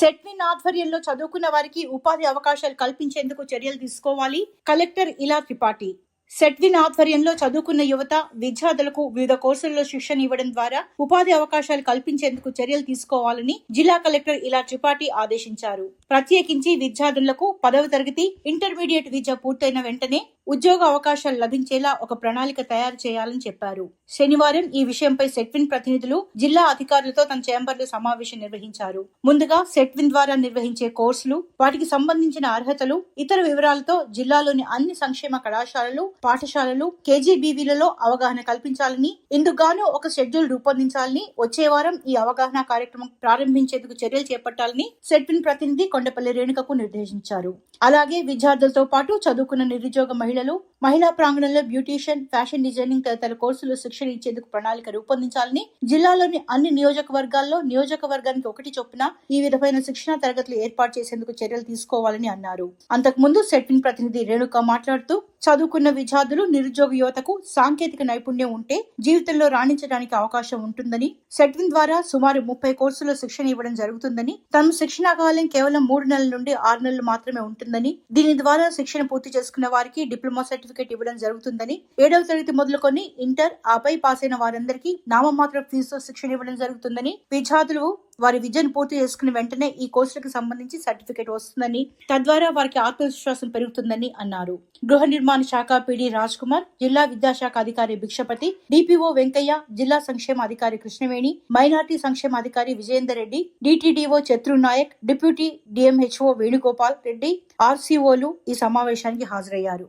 సెట్విన్ ఆధ్వర్యంలో చదువుకున్న వారికి ఉపాధి అవకాశాలు కల్పించేందుకు చర్యలు తీసుకోవాలి. కలెక్టర్ ఇలా త్రిపాఠి. సెట్విన్ ఆధ్వర్యంలో చదువుకున్న యువత విద్యార్థులకు వివిధ కోర్సుల్లో శిక్షణ ఇవ్వడం ద్వారా ఉపాధి అవకాశాలు కల్పించేందుకు చర్యలు తీసుకోవాలని జిల్లా కలెక్టర్ ఇలా త్రిపాఠి ఆదేశించారు. ప్రత్యేకించి విద్యార్థులకు పదవ తరగతి ఇంటర్మీడియట్ విద్య పూర్తయిన వెంటనే ఉద్యోగ అవకాశాలు లభించేలా ఒక ప్రణాళిక తయారు చేయాలని చెప్పారు. శనివారం ఈ విషయంపై సెట్విన్ ప్రతినిధులు జిల్లా అధికారులతో తన చేంబర్లో సమావేశం నిర్వహించారు. ముందుగా సెట్విన్ ద్వారా నిర్వహించే కోర్సులు వాటికి సంబంధించిన అర్హతలు ఇతర వివరాలతో జిల్లాలోని అన్ని సంక్షేమ కళాశాలలు పాఠశాలలు కేజీబీవీలలో అవగాహన కల్పించాలని ఇందుకుగాను ఒక షెడ్యూల్ రూపొందించాలని వచ్చే వారం ఈ అవగాహన కార్యక్రమం ప్రారంభించేందుకు చర్యలు చేపట్టాలని సెట్విన్ ప్రతినిధి కొండపల్లి రేణుకకు నిర్దేశించారు. అలాగే విద్యార్థులతో పాటు చదువుకున్న నిరుద్యోగ Marie మహిళా ప్రాంగణంలో బ్యూటీషియన్ ఫ్యాషన్ డిజైనింగ్ తదితర కోర్సులు శిక్షణ ఇచ్చేందుకు ప్రణాళిక రూపొందించాలని జిల్లాలోని అన్ని నియోజకవర్గాల్లో నియోజకవర్గానికి ఒకటి చొప్పున ఈ విధమైన శిక్షణ తరగతులు ఏర్పాటు చేసేందుకు చర్యలు తీసుకోవాలని అన్నారు. అంతకుముందు సెట్విన్ ప్రతినిధి రేణుక మాట్లాడుతూ చదువుకున్న విద్యార్థులు నిరుద్యోగ యువతకు సాంకేతిక నైపుణ్యం ఉంటే జీవితంలో రాణించడానికి అవకాశం ఉంటుందని సెట్విన్ ద్వారా సుమారు ముప్పై కోర్సుల శిక్షణ ఇవ్వడం జరుగుతుందని తమ శిక్షణా కాలం కేవలం మూడు నెలల నుండి ఆరు నెలలు మాత్రమే ఉంటుందని దీని ద్వారా శిక్షణ పూర్తి చేసుకున్న వారికి డిప్లొమా సర్టిఫికేట్ ఇవ్వడం జరుగుతుందని ఏడవ తరగతి మొదలుకొని ఇంటర్ ఆపై పాస్ అయిన వారందరికీ నామమాత్ర ఫీజుతో శిక్షణ ఇవ్వడం జరుగుతుందని విద్యార్థులు వారి విద్యను పూర్తి చేసుకుని వెంటనే ఈ కోర్సులకు సంబంధించి సర్టిఫికేట్ వస్తుందని తద్వారా వారికి ఆత్మవిశ్వాసం పెరుగుతుందని అన్నారు. గృహ నిర్మాణ శాఖ పిడి రాజ్ కుమార్ జిల్లా విద్యాశాఖ అధికారి భిక్షపతి డిపిఓ వెంకయ్య జిల్లా సంక్షేమ అధికారి కృష్ణవేణి మైనార్టీ సంక్షేమ అధికారి Vijayender Reddy DTDO Chatru Naik deputy DMHO Venugopal Reddy ఆర్సీఓలు ఈ సమావేశానికి హాజరయ్యారు.